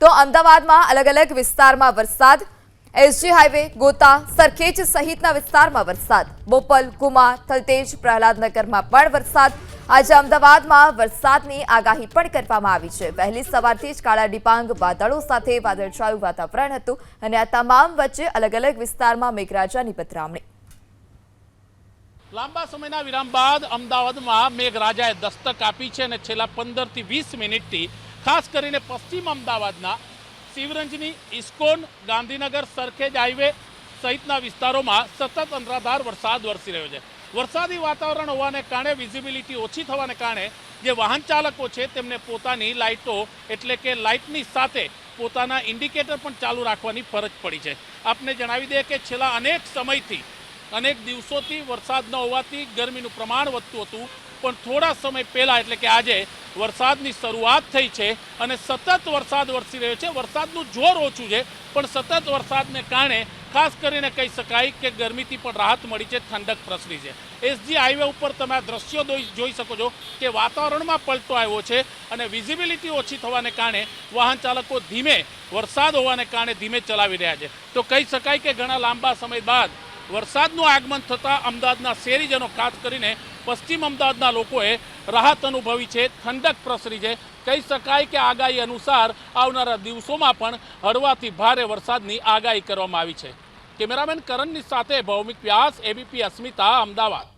તો અમદાવાદમાં અલગ અલગ વિસ્તારમાં વરસાદ. એસજી હાઈવે, ગોતા, સરખેજ સહિતના વિસ્તારમાં વરસાદ. બોપલ કુમા થલતેજ, પ્રહલાદનગરમાં પણ વરસાદ. આજે અમદાવાદમાં વરસાદની આગાહી પણ કરવામાં આવી છે. વહેલી સવારથી જ કાળા ડિપાંગ વાદળો સાથે વાદળછાયું વાતાવરણ હતું અને આ તમામ વચ્ચે અલગ અલગ વિસ્તારમાં મેઘરાજાની પતરામણી લાંબા સમયના વિરામ બાદ અમદાવાદમાં મેઘરાજાએ દસ્તક આપી છે અને છેલ્લા પંદરથી વીસ મિનિટથી ખાસ કરીને પશ્ચિમ અમદાવાદના શિવરંજની, ઇસ્કોન, ગાંધીનગર, સરખેજ હાઈવે સહિતના વિસ્તારોમાં સતત અનરાધાર વરસાદ વરસી રહ્યો છે. વરસાદી વાતાવરણ હોવાને કારણે વિઝિબિલિટી ઓછી થવાને કારણે જે વાહન ચાલકો છે તેમને પોતાની લાઇટો એટલે કે લાઇટની સાથે પોતાના ઇન્ડિકેટર પણ ચાલુ રાખવાની ફરજ પડી છે. આપને જણાવી દઈએ કે છેલ્લા અનેક સમયથી, અનેક દિવસોથી વરસાદ ન હોવાથી ગરમીનું પ્રમાણ વધતું હતું, પણ થોડા સમય પહેલાં એટલે કે આજે વરસાદની શરૂઆત થઈ છે અને સતત વરસાદ વરસી રહ્યો છે. વરસાદનું જોર ઓછું છે, પણ સતત વરસાદને કારણે ખાસ કરીને કહી શકાય કે ગરમીથી પણ રાહત મળી છે, ઠંડક પ્રસરી છે. એસજી હાઈવે ઉપર તમે આ દ્રશ્યો જોઈ શકો છો કે વાતાવરણમાં પલટો આવ્યો છે અને વિઝિબિલિટી ઓછી થવાને કારણે વાહન ચાલકો ધીમે વરસાદ હોવાને કારણે ધીમે ચલાવી રહ્યા છે. તો કહી શકાય કે ઘણા લાંબા સમય બાદ વરસાદનું આગમન થતાં અમદાવાદના શેરીજનો ખાસ કરીને પશ્ચિમ અમદાવાદના લોકોએ રાહત અનુભવી છે, ઠંડક પ્રસરી છે. કહી શકાય કે આગાહી અનુસાર આવનારા દિવસોમાં પણ હળવાથી ભારે વરસાદની આગાહી કરવામાં આવી છે. કેમેરામેન કરણની સાથે ભૌમિક વ્યાસ, એબીપી અસ્મિતા, અમદાવાદ.